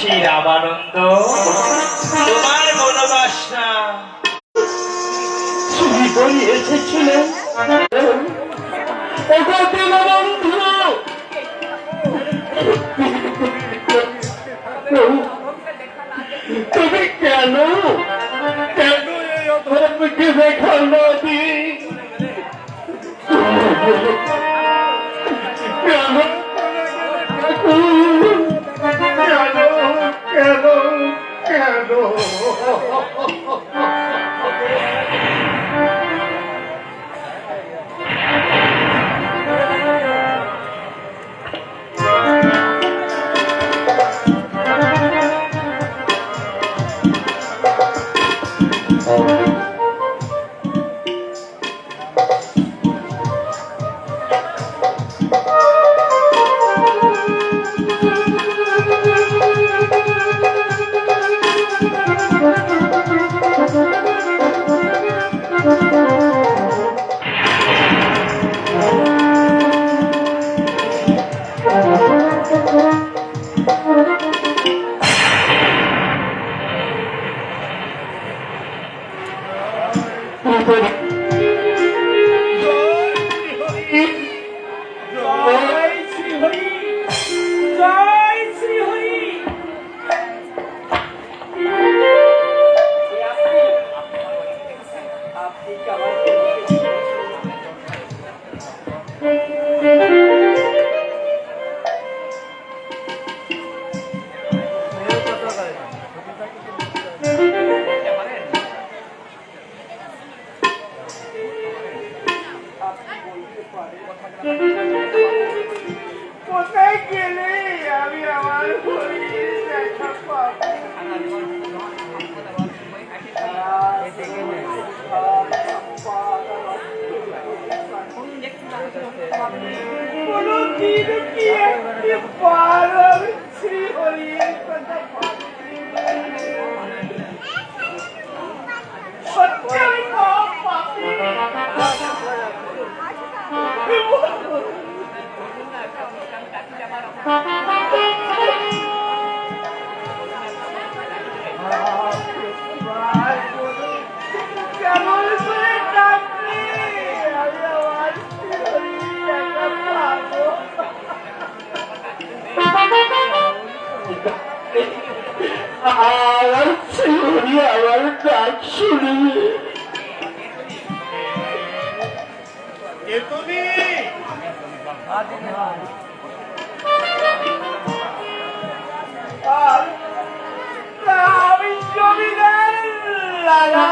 শ্রী রামানন্দ তোমার মনোবাসনা। চুরি করে এসেছিলেন তুমি কেন? কেন এই অধর্মকে দেখাল দি জয় গেলে আমি আমার হরির দেখা পাবো কোনো দিন কি একটি বার আমি শ্রী হরির কথা সত্যি আমি পাপ আমার শিউরি আমার ডাক শুনি আমি জমিদার লালা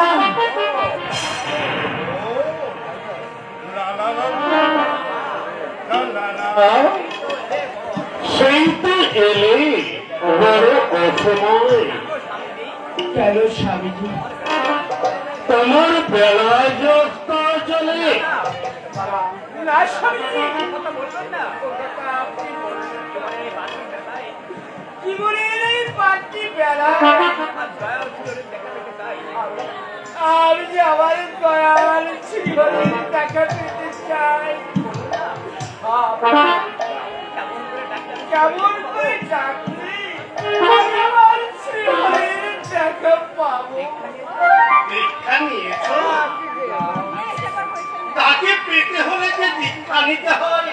সেই তো এলে বড় অসময় কেন স্বামীজি তোমার বেলায় যে চলে না স্বামীজি কি করে এই পাঁচটি বেলা আমি যে আমার দয়াল শ্রীহরির দেখা চাই কেমন করে ডাকলি আমি আমার শ্রীহরির দেখা পাবো দীক্ষা নিয়েছ তাকে পেতে হলে যে দীক্ষা নিতে হয়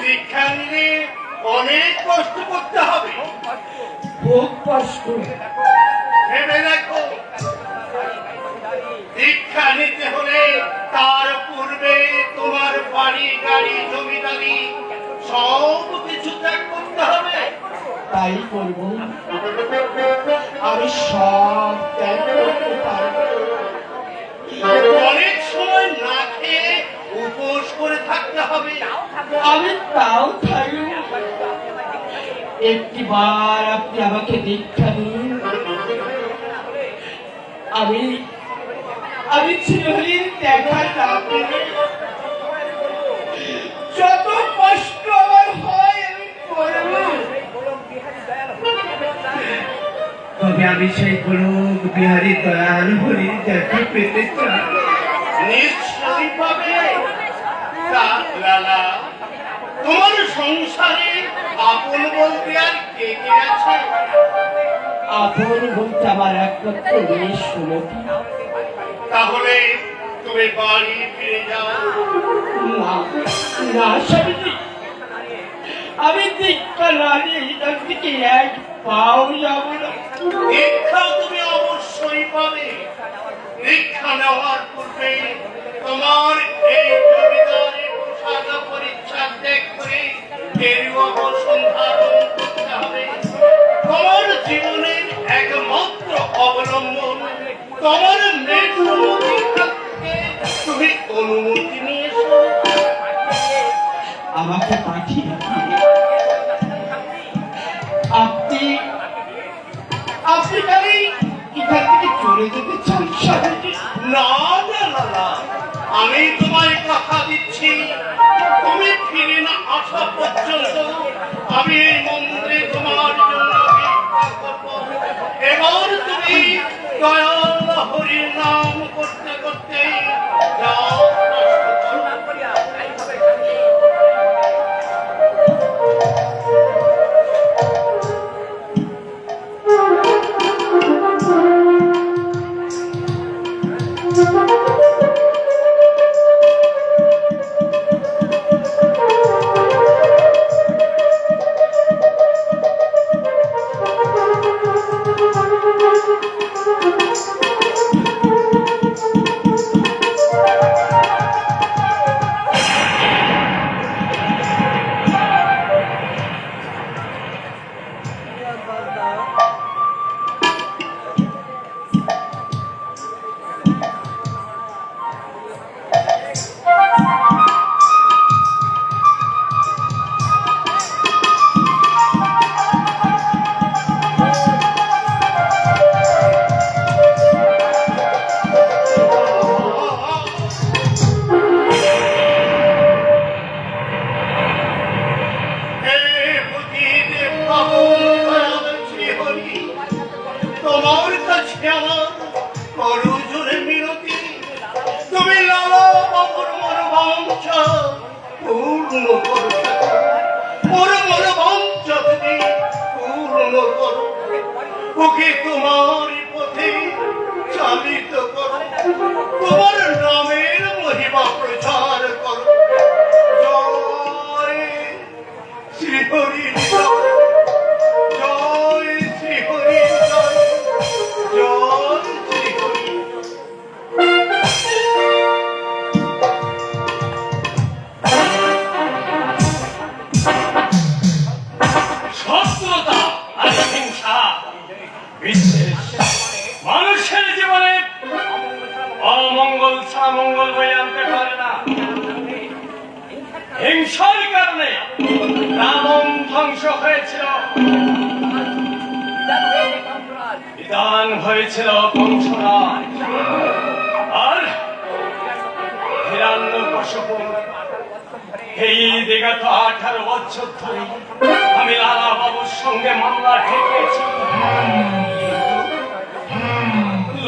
দীক্ষা নিলে অনেক কষ্ট করতে হবে। খুব কষ্ট। ভেবে দেখো দীক্ষা নিতে হলে তার পূর্বে তোমার বাড়ি গাড়ি জমিদারি সব কিছু ত্যাগ করতে হবে। তাই করব। আমি সব ত্যাগ করতে পারব। অনেক সময় না খেয়ে উপোস করে থাকতে হবে। আমি তাও থাকব। একটি বার আপনি আমাকে দীক্ষা দিন। আমি আমি ছিলহরির দেখা না তবে আমি সেই গোলক বিহারী দয়াল হরির দেখা পেতে চাই। তোমার সংসারে আপন বলতে আর কে কে আছে? আপন বলতে আমার একমাত্র মেয়ে সুমতি। তাহলে তুমি বাড়ি ফিরে যাও। না না আমি দীক্ষা না নিয়ে পাও যাব না দীক্ষা তুমি অবশ্যই পাবে দীক্ষা নেওয়ার পূর্বে তোমার এই জমিদারি পোশাক পরিচ্ছদ দেখবে হবে তোমার জীবনের একমাত্র অবলম্বন তোমার মেয়ের তুমি অনুমতি নিয়েছো আমাকে পাঠিয়ে থেকে যদি আমি তোমায় কথা দিচ্ছি। তুমি ফিরে না আসা পর্যন্ত আমি এই মন্দিরে তোমার জন্য এবার তুমি দয়াল হরির নাম করতে করতে যাও। এই বিগত আঠারো বছর ধরে আমি লালা বাবুর সঙ্গে মামলা ঠেকেছি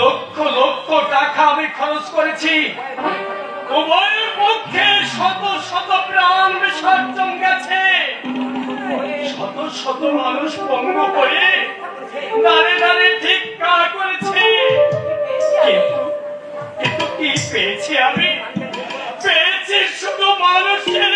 লক্ষ লক্ষ টাকা আমি খরচ করেছি। উভয়ের পক্ষে শত শত প্রাণ বিসর্জন গেছে। শত শত মানুষ পঙ্গু করে দাঁড়ে দাঁড়ে ধিক্কার করেছে। কিন্তু কিন্তু কি পেয়েছি আমি? পেয়েছি শুধু মানুষের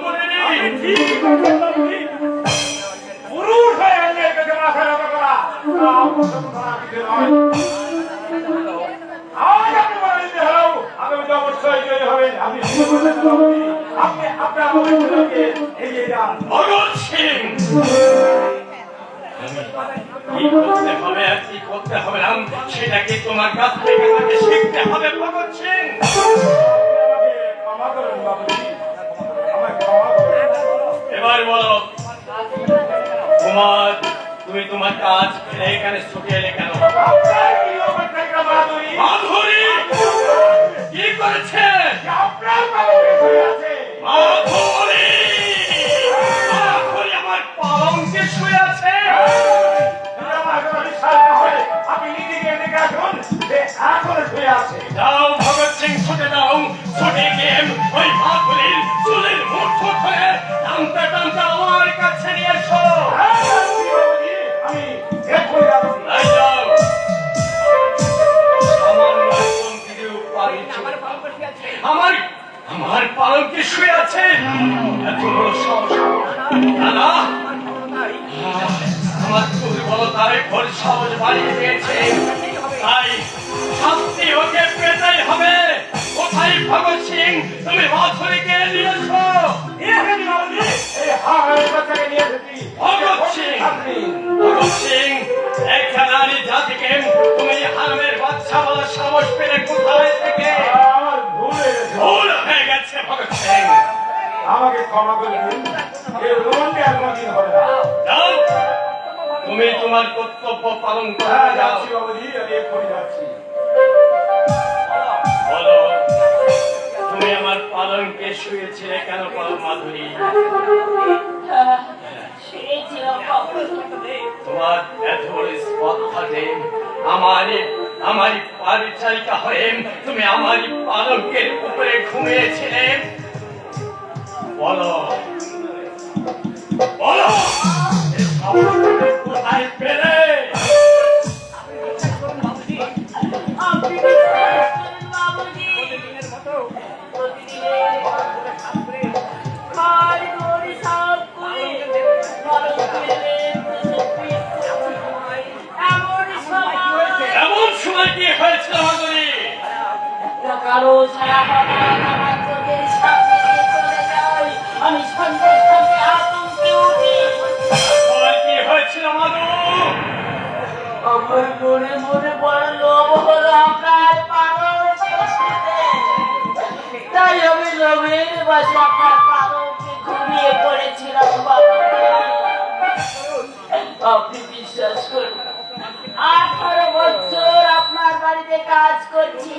করে নিয়েছি পুরুষ হয়ে গেলে এটাকে মাথায় রাখা করা। আজ আপনি আপনি শুনে বলুন আপনি আপনার মুখে এগিয়ে যান। ভগৎ সিং। কি করতে হবে আর কি করতে হবে না সেটা কি তোমার কাছ থেকে শিখতে হবে ভগৎ সিং? ক্ষমা করুন বাবুজি। এবার বলো তোমার তুমি তোমার কাজ এখানে কেন? কি মাধুরী করেছে? আপনার বাবুকে শুয়ে আছে মাধুরী! মাধুরী আমার পালঙ্কে শুয়ে আছে যদি আমার কথা বিশ্বাস না আপনি নিজে দেখে আসুন যে শুয়ে আছে। যাও, ভগৎ সিং, ছুটে দাও, ছুটে ওই মাধুরীর আমার আমার পালঙ্কে শুয়ে আছে। এত বড় সাহস। দাদা আমার দুর্বলতায় ভোর সাহস বাড়িয়ে দিয়েছে। তাই শাস্তি ওকে পেতেই হবে। কোথায় ভগৎ সিং তুমি মাথুরিকে নিয়ে ভগৎ সিং! ভগৎ সিং এই খেলারি জাতিকে তুমি হারামের বাচ্চা বলার সাহস পেলে কোথায় থেকে? ভুল হয়ে গেছে। ভুল হয়ে গেছে ভগৎ সিং। আমাকে ক্ষমা করে দিন। এই আর কোনোদিন হবে না। তুমি তোমার কর্তব্য পালন হ্যাঁ করে যাও। যাচ্ছি বাবুজি আমি এক্ষুনি যাচ্ছি। শুয়েছিলে কেন বলো মাধুরী? তোমার এত বড় স্পর্ধাতে আমারই আমারই পরিচারিকা হয়ে তুমি আমারই পালকের উপরে ঘুমিয়েছিলে। বলো বলো কোথায় পেলে? কারও ছাড়া আমার চোখের সামনে দিয়ে চলে যায় আমি সঙ্গে সঙ্গে আতঙ্কে উঠি কি হয়েছিল মাধু আমার বড় হলো আপনার পাগল তাই আমি লোভের বাসে আপনার পাগলকে আপনি বিশ্বাস করুন, আঠারো বছর বাড়িতে কাজ করছি।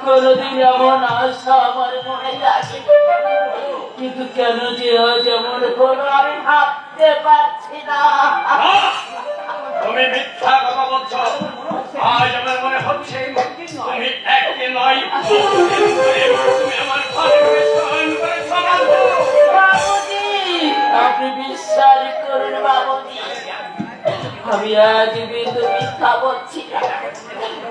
কোনদিন এমন আশা আমার মনে লাগে কিন্তু কেন যে আজ এমন হলো আমি ভাবতে পারছি না। আহ! তুমি মিথ্যা কথা বলছো। আজ আমার মনে হচ্ছে তুমি একদিন নয়। বহুদিন ধরে তুমি আমার ভালোকে স্মরণ করেছ মাধু বাবুজি আপনি বিশ্বাস করুন বাবুজি আমি আজ বিন্দু মিথ্যা বলছি।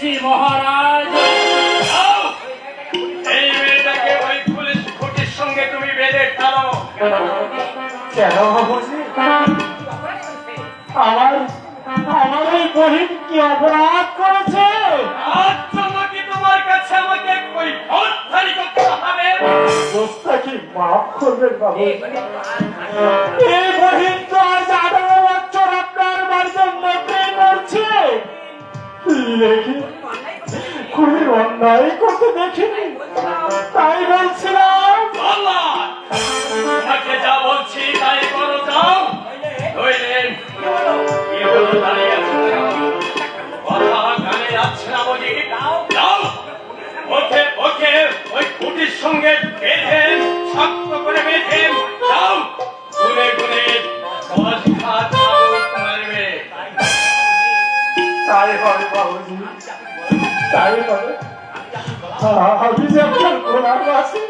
এনেছি মহারাজ! এই মেয়েটাকে ওই পুলিশ খুঁটির সঙ্গে তুমি বেঁধে ফেলো। কেন বাবুজি আমার আমার এই বহিন কি অপরাধ করেছে? আজ তোমাকে তোমার কাছে আমাকে ওই হত্যারি করতে হবে। দোস্তা কি মাফ করবেন বাবু এই করছে লেকিন অন্যায় করতে দেখিনি তাই বলছিলাম। যা বলছি তাই ওকে ওকে, ওই কুটির সঙ্গে বেঁধে শক্ত করে বেঁধে যাও তাই হবে বাবুজি তাই হবে আমি যে আপনার গোলাম আছি?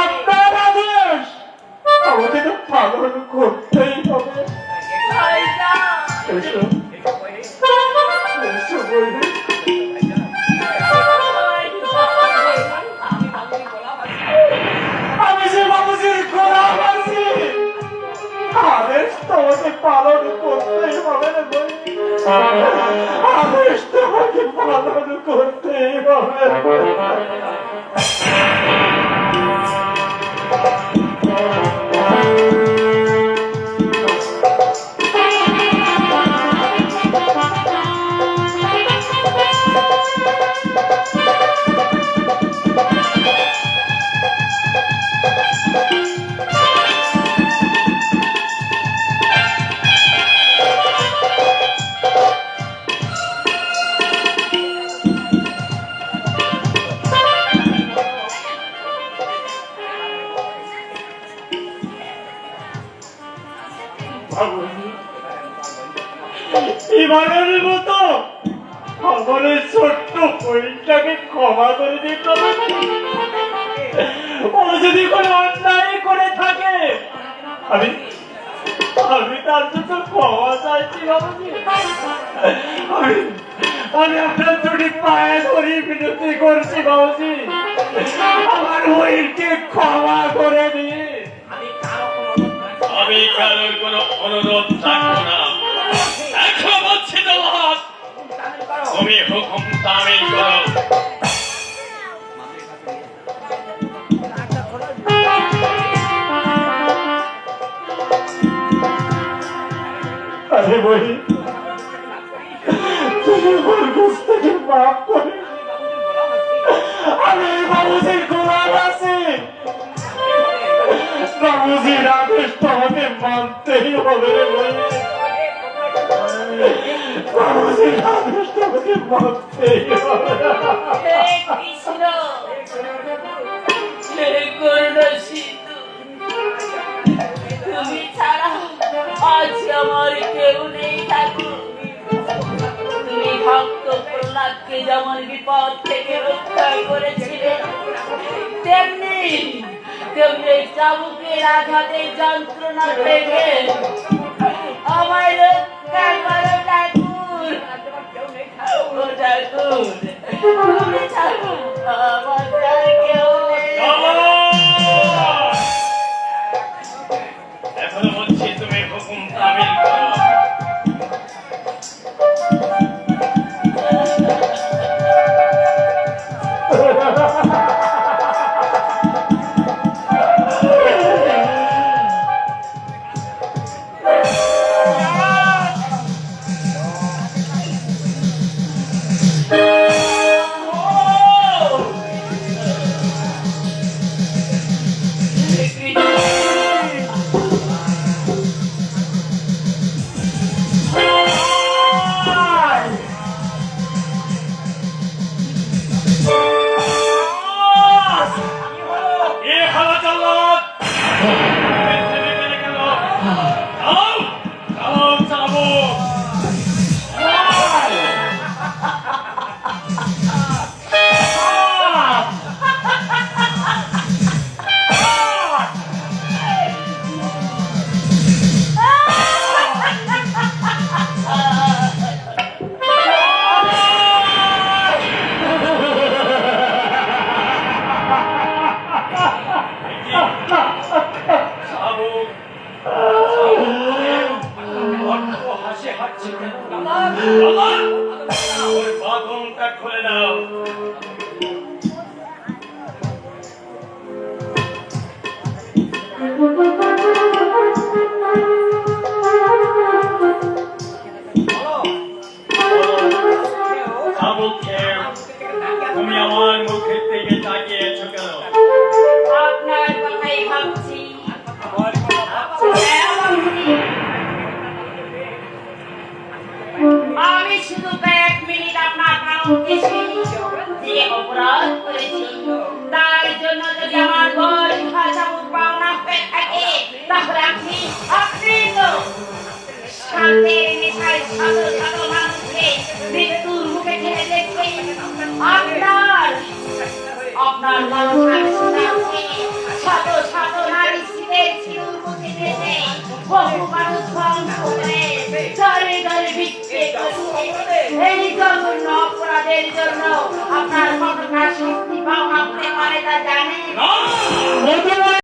আপনার আদেশ। তো পালন করতেই হবে। এসো। এসো বলি আদেশ তোমাকে পালন করতেই হবে আমি আপনার দুটি পায়ে ধরে বিনতি করছি, বাবুজি। আমার বইকে ক্ষমা করে দিন। আমি কারোর কোনো অনুরোধ রাখব না। এখন বলছি তোমার তুমি হুকুম তামিল করো। আরে বই তুমি বুঝ থেকে মাফ করে আমি বাবুজির গোলাম আছি। বাবুজির আদেশ তোমাকে মানতেই হবে। বাবুজির আদেশ তোমাকে মানতেই হবে। কৃষ্ণ। আজ আমার কেউ নেই ঠাকুর। তুমি যেমন বিপদ থেকে রক্ষা করেছিলে, তেমনি তেমনি চাবুকের আঘাতে যন্ত্রণা থেকে আমায় রক্ষা করো ঠাকুর। ও ঠাকুর, আমার আমি শুধু কয়েক মিনিট আপনার কারণকে যে অপরাধ করেছি। তার জন্য যদি আমার ঘর ভাষা পাওনা হয়ে থাকে, তাহলে আপনি আপনি তো শান্তির নেশায় শত মানুষকে মৃত্যুর মুখে ঠেলে দেখবেন আপনার আপনার সুনামকে শত শত অপরাধের জন্য আপনার কতটা শক্তি পাওয়া হতে পারে তা জানেন না